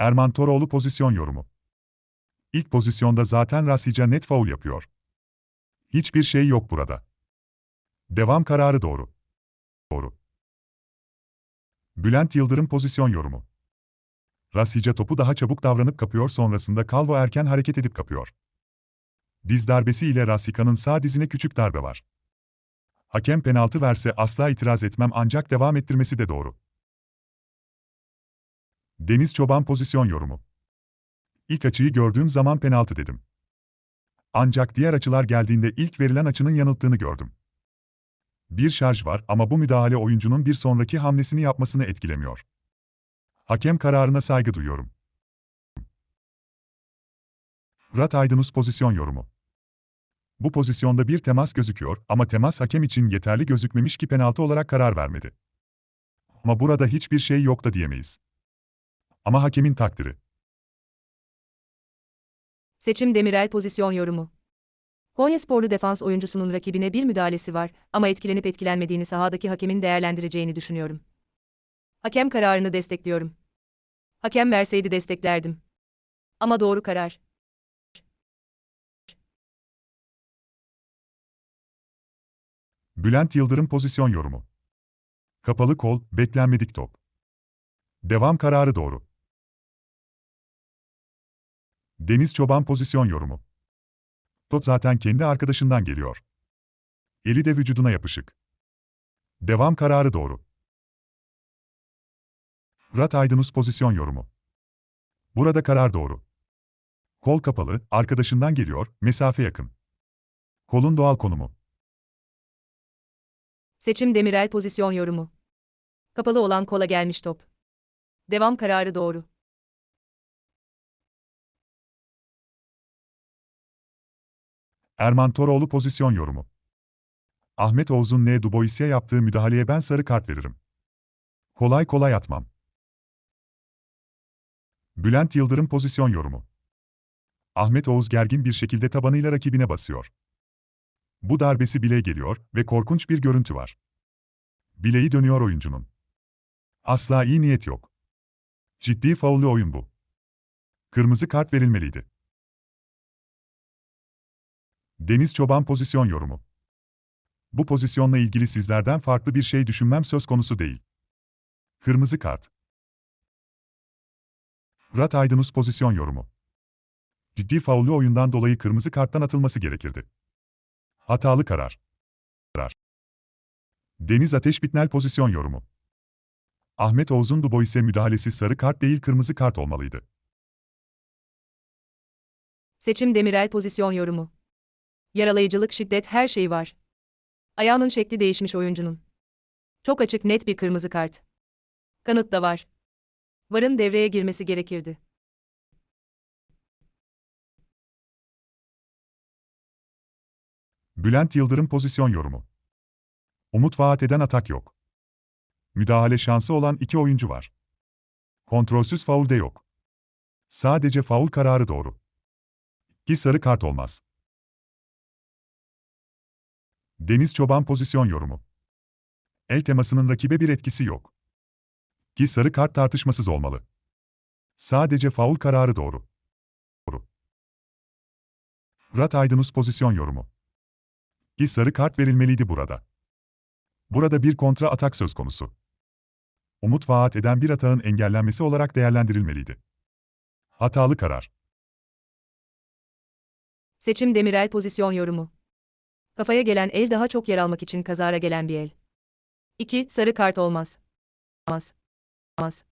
Erman Toroğlu pozisyon yorumu. İlk pozisyonda zaten Rasica net faul yapıyor. Hiçbir şey yok burada. Devam kararı doğru. Doğru. Bülent Yıldırım pozisyon yorumu. Rasica topu daha çabuk davranıp kapıyor sonrasında Calvo erken hareket edip kapıyor. Diz darbesi ile Rasika'nın sağ dizine küçük darbe var. Hakem penaltı verse asla itiraz etmem ancak devam ettirmesi de doğru. Deniz Çoban pozisyon yorumu. İlk açıyı gördüğüm zaman penaltı dedim. Ancak diğer açılar geldiğinde ilk verilen açının yanılttığını gördüm. Bir şarj var ama bu müdahale oyuncunun bir sonraki hamlesini yapmasını etkilemiyor. Hakem kararına saygı duyuyorum. Fırat Aydınus pozisyon yorumu. Bu pozisyonda bir temas gözüküyor ama temas hakem için yeterli gözükmemiş ki penaltı olarak karar vermedi. Ama burada hiçbir şey yok da diyemeyiz. Ama hakemin takdiri. Seçim Demirel pozisyon yorumu. Konyasporlu defans oyuncusunun rakibine bir müdahalesi var ama etkilenip etkilenmediğini sahadaki hakemin değerlendireceğini düşünüyorum. Hakem kararını destekliyorum. Hakem verseydi desteklerdim. Ama doğru karar. Bülent Yıldırım pozisyon yorumu. Kapalı kol, beklenmedik top. Devam kararı doğru. Deniz Çoban pozisyon yorumu. Top zaten kendi arkadaşından geliyor. Eli de vücuduna yapışık. Devam kararı doğru. Fırat Aydınus pozisyon yorumu. Burada karar doğru. Kol kapalı, arkadaşından geliyor, mesafe yakın. Kolun doğal konumu. Seçim Demirel pozisyon yorumu. Kapalı olan kola gelmiş top. Devam kararı doğru. Erman Toroğlu pozisyon yorumu. Ahmet Oğuz'un N. Dubois'e yaptığı müdahaleye ben sarı kart veririm. Kolay kolay atmam. Bülent Yıldırım pozisyon yorumu. Ahmet Oğuz gergin bir şekilde tabanıyla rakibine basıyor. Bu darbesi bileğe geliyor ve korkunç bir görüntü var. Bileği dönüyor oyuncunun. Asla iyi niyet yok. Ciddi faullü oyun bu. Kırmızı kart verilmeliydi. Deniz Çoban pozisyon yorumu. Bu pozisyonla ilgili sizlerden farklı bir şey düşünmem söz konusu değil. Kırmızı kart. Fırat Aydınus pozisyon yorumu. Ciddi faullü oyundan dolayı kırmızı karttan atılması gerekirdi. Hatalı karar. Karar. Deniz Ateş Bitnel pozisyon yorumu. Ahmet Oğuz'un Dubois'e müdahalesi sarı kart değil kırmızı kart olmalıydı. Seçim Demirel pozisyon yorumu. Yaralayıcılık, şiddet her şey var. Ayağının şekli değişmiş oyuncunun. Çok açık net bir kırmızı kart. Kanıt da var. Varın devreye girmesi gerekirdi. Bülent Yıldırım pozisyon yorumu. Umut vaat eden atak yok. Müdahale şansı olan iki oyuncu var. Kontrolsüz faul de yok. Sadece faul kararı doğru. Ki sarı kart olmaz. Deniz Çoban pozisyon yorumu. El temasının rakibe bir etkisi yok. Ki sarı kart tartışmasız olmalı. Sadece faul kararı doğru. Doğru. Fırat Aydınus pozisyon yorumu. Ki sarı kart verilmeliydi burada. Burada bir kontra atak söz konusu. Umut vaat eden bir atağın engellenmesi olarak değerlendirilmeliydi. Hatalı karar. Seçim Demirel pozisyon yorumu. Kafaya gelen el daha çok yer almak için kazara gelen bir el. 2. Sarı kart olmaz. Olmaz. Olmaz.